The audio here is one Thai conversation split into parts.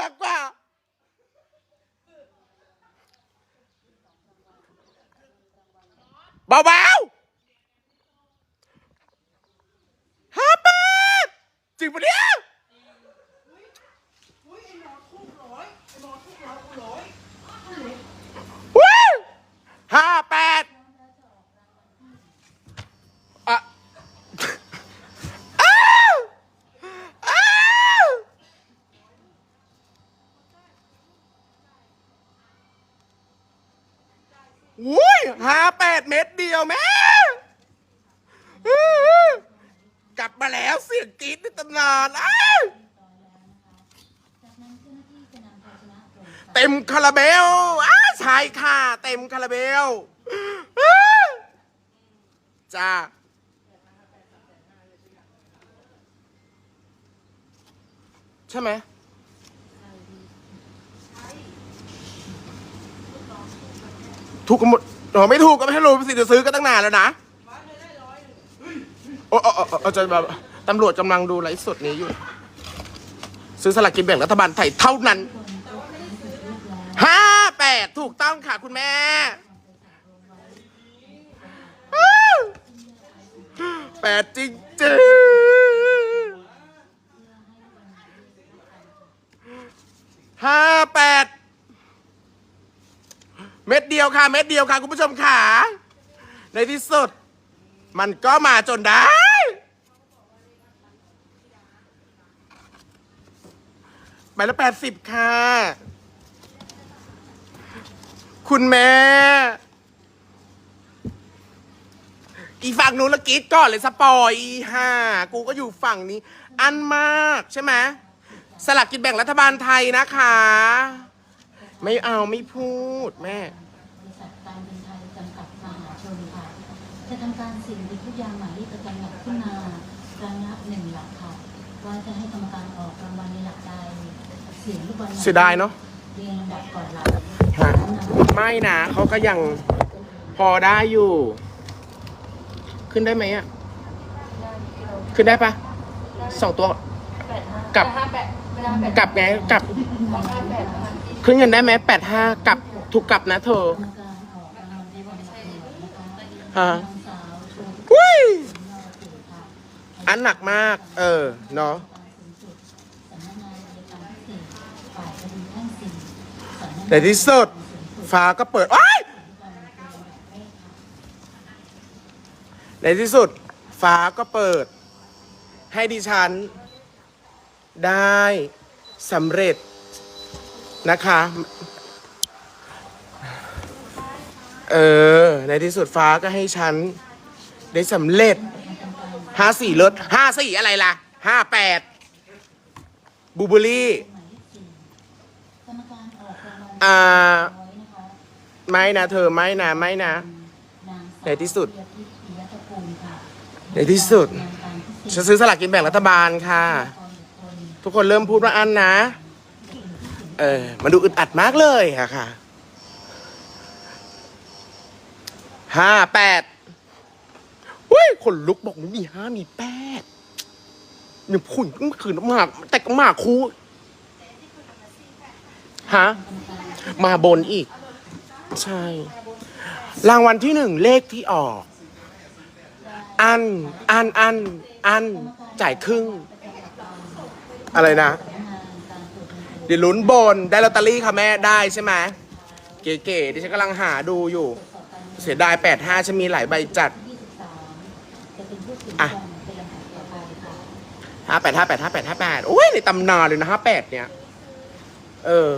ดังกว่า เบาๆห้าแปดจริงปะเนี่ยว้าวห้าแปดอะ อ้าวอ้าวอุ้ยห้าแปดเม็ดเดียวแม่ กลับมา แล้วเสียงกรี๊ดในตำนานอ้าวเต็มคาราเบลอ้าใช่ค่ะ เต็มคาราเบลอ้าจ้าใช่ไหมถูกกันหมดอ๋อไม่ถูกก็ไม่ให้รู้สิเดี๋ยวซื้อก็ตั้งนานแล้วนะ โอ้โอ้โอ้โอ้จแบบ ตำรวจกำลังดูไลฟ์สดนี้อยู่ ซื้อสลากกินแบ่งรัฐบาลไทยเท่านั้นห้าแปดถูกต้องค่ะคุณแม่ แปดจริงจริงห้าแปดเม็ดเดียวค่ะ เม็ดเดียวค่ะ คุณผู้ชมค่ะ ในที่สุด มันก็มาจนได้ ใบละแปดสิบค่ะ คุณแม่ อีฝั่งนู้นละกรีดก่อนเลยสปอยอีห่ากูก็อยู่ฝั่งนี้ อันมากใช่ไหมสลักกินแบ่งรัฐบาลไทยนะคะ ไม่เอาไม่พูดแม่บริษัทการบินไทยจำกัดมหาชนค่ะ จะทำการสิ่งดีทุกอย่างหมายเลขประจำหลักขึ้นมารั้งละหนึ่งหลักค่ะว่าจะให้กรรมการ สียงลูกบอลหมเสียดายเนอะเรียงลำดับก่อนหลักฮะไม่นะเขาก็ยังพอได้อยู่ ขึ้นได้ไหมอะ ขึ้นได้ปะสองตัวกลับกลับไงกลับ ขึ้นเงินได้ไหมแปดห้ากลับถูกกลับนะเธอกรรมการออกรางวัลในวันหลักหน่วยนะคะฮะนางสาวชวนอุ้ยนอสื่อค่ะอันหนักมาก เออ เนาะ สำนักงานอัยการพิเศษฝ่ายคดีแพ่งสี่สำนักงาน แต่ที่สุดฟ้าก็เปิดอ้ยในที่สุดฟ้าก็เปิด ให้ดิฉัน ได้สำเร็จนะคะ เออ ในที่สุดฟ้าก็ให้ฉัน ได้สำเร็จห้าสี่ลดห้าสี่อะไรล่ะห้าแปดบูเบอรี่ อกรางวัลอ่าร้อยนะคะไม่นะเธอไม่นะไม่นะนางสาวในที่สุดเบียร์ทิพย์ปิยตระกูลค่ะในที่สุดงานการพิเศษฉันซื้อสลากกินแบ่งรัฐบาลค่ะ ทุกคนเริ่มพูดว่าอันนะ เออ มันดูอึดอัดมากเลยอะค่ะห้าแปดเฮ้ยคนลุกบอกมันมีห้ามีแปดมีผุ่นเมื่อคืนหมาก แต่ก็หมากคู ฮะ มาบนอีก ใช่ รางวัลที่หนึ่งเลขที่ออก อัน อัน อัน อัน จ่ายครึ่ง อะไรนะเดี๋ยวลุ้นบน ได้ลอตเตอรี่ค่ะแม่ได้ใช่ไหมเก๋ๆดิฉันกำลังหาดูอยู่ เสียดายแปดห้าฉันมีหลายใบจัดจะเป็นผู้ถืออะรางวัลเป็นลำดับต่อไปค่ะห้าแปดห้าแปดห้าแปดห้าแปดโอ้ยในตำนานเลยนะห้าแปดเนี่ย เออ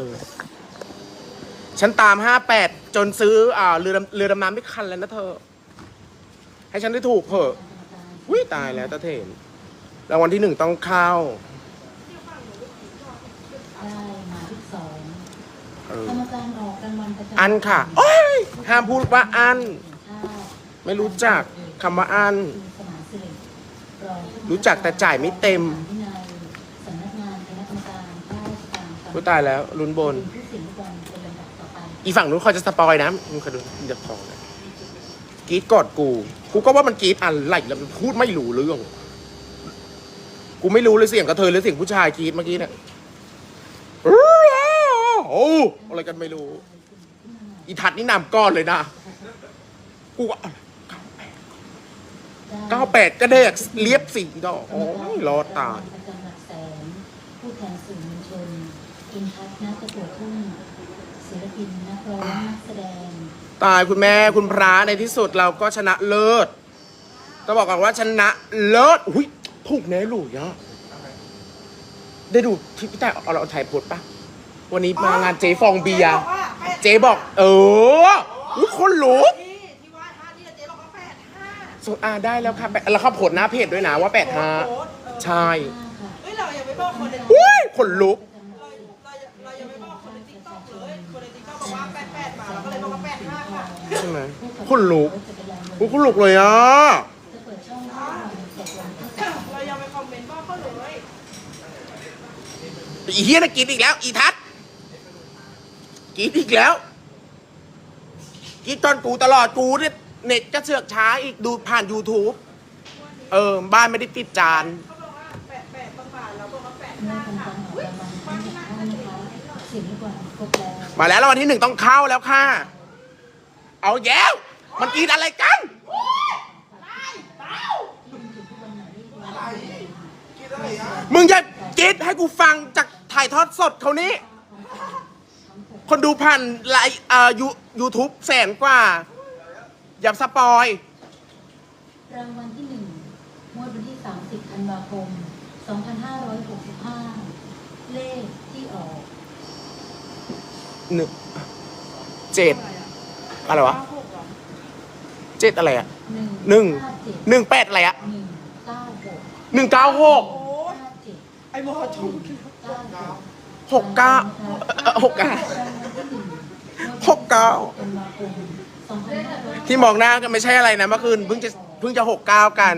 ฉันตามห้าแปดจนซื้ออ่าเรือดำเรือดำน้ำไม่คันแล้วนะเธอ ให้ฉันได้ถูกเถอะอุ้ยตายแล้วตาเถนรางวัลที่หนึ่งต้องเข้าได้หมายเลขสองเออกรรมการออกรางวัลประจำอันค่ะโอ้ยห้ามพูดว่าอันแห่งชาติไม่รู้จักคำว่าอันคุณสมานสิริรองผู้รู้จักแต่จ่ายไม่เต็มวิ ผู้ตายแล้วลุ้นบนเป็นผู้ถือรางวัลเป็นลำดับต่อไปอีฝั่งนู้นคอยจะสปอยนะมึงคอยดูมึงจะพองนะกรีดกอดกู กูก็ว่ามันกรีดอะไรแล้วมันพูดไม่รู้เรื่อง กูไม่รู้เลยเสียงกระเทยหรือเสียงผู้ชายกรีดเมื่อกี้เนี่ยโอ้อะไรกันไม่รู้ อีทัดนี่นำก้อนเลยนะ กูก็อะไรเก้าแปดก็เดกเลียบสี่ดอกโอ้ยรอดตาย ประจำหลักแสน ผู้แทนสื่อมวลชน อินทัศน์นักตะกัวทุ่งศิลปินนักร้องนักแสดง ตายคุณแม่คุณพระในที่สุดเราก็ชนะเลิศต้องบอกก่อนว่าชนะเลิศอุ้ยถูกแน่หลุยอะได้ดูที่พี่แต่เอาเราถ่ายโพสต์ปะวันนี้มางานเจ๊ฟองเบียร์เจ๊บอก เอออุ้ยคนลุกที่ที่ว่าห้าที่เจ๊บอกว่าแปดห้าสุดอ่าได้แล้วค่ะแปดแล้วเขาโผลหน้าเพจด้วยนะว่าแปดห้าโค้ดเออใช่เฮ้ยเรายังไม่บอกคนในอุ้ยคนลุก ก็คนในติ๊กต็อกเลยคนในติ๊กต็อกบอกว่าแปดแปดมาเราก็เลยบอกว่าแปดห้าค่ะใช่ไหมคนลุกอุ้ยคนลุกเลยอะเปิดช่องให้วันเจ็ดวันที่เรายังไปคอมเมนต์บอกเขาเลยอีเฮียนะกินอีกแล้ว อีทัศกินอีกแล้วกินตอนกูตลอดกูเนี่ยเน็ตจะเสือกช้าอีกดูผ่าน YouTube เออ บ้านไม่ได้ติดจาน คะเสียงลูกบอลครบแล้วมาแล้วรางวัลที่หนึ่งต้องเข้าแล้วค่ะ เอาแย้ว มันกินอะไรกัน มึงอย่ากิดให้กูฟังจากถ่ายทอดสดเขานี้ คนดูผ่านไลน์เอ่อยูยูทูบแสนกว่า อย่าสปอย รางวัลที่หนึ่งงวดวันที่ 30ธันวาคม 2565 เลขที่ออก หนึ่งเจ็ดอะไรวะห้าหกเหรอเจ็ดอะไรอะ1หนึ่ง57หนึ่งแปดอะไรอะ196หนึ่งเก้าหกโอ้ย57ไอ้บอถูก96หกเก้าหกเก้าหกเก้าธันวาคม2565ที่มองหน้ากันไม่ใช่อะไรนะเมื่อคืนเพิ่งจะเพิ่งจะหกเก้ากัน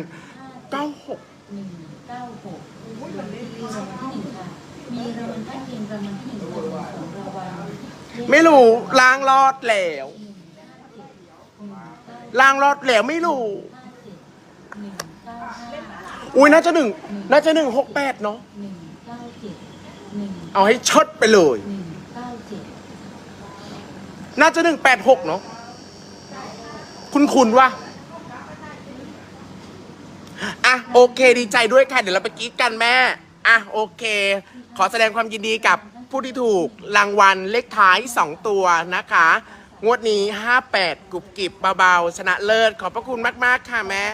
เก้าหกหนึ่งเก้าหกรางวัลที่หนึ่งค่ะ มีรางวัลข้างเคียงรางวัลที่หนึ่งรางวัลสองรางวัล ไม่รู้ล้างรอดแล้วล้างรอดแล้วไม่รู้ อุ้ยน่าจะหนึ่งน่าจะหนึ่งหกแปดเนาะเอาให้ชดไปเลย น่าจะหนึ่งแปดหกเนาะคุณคุณว่าอะโอเคดีใจด้วยค่ะ เดี๋ยวเราไปกีดกันแม่ อะโอเค ขอแสดงความยินดีกับ ผู้ที่ถูกรางวัลเลขท้าย 2 ตัวนะคะ งวดนี้ 58กรุบกริบเบาๆ ชนะเลิศขอบพระคุณมาก ๆ ค่ะแม่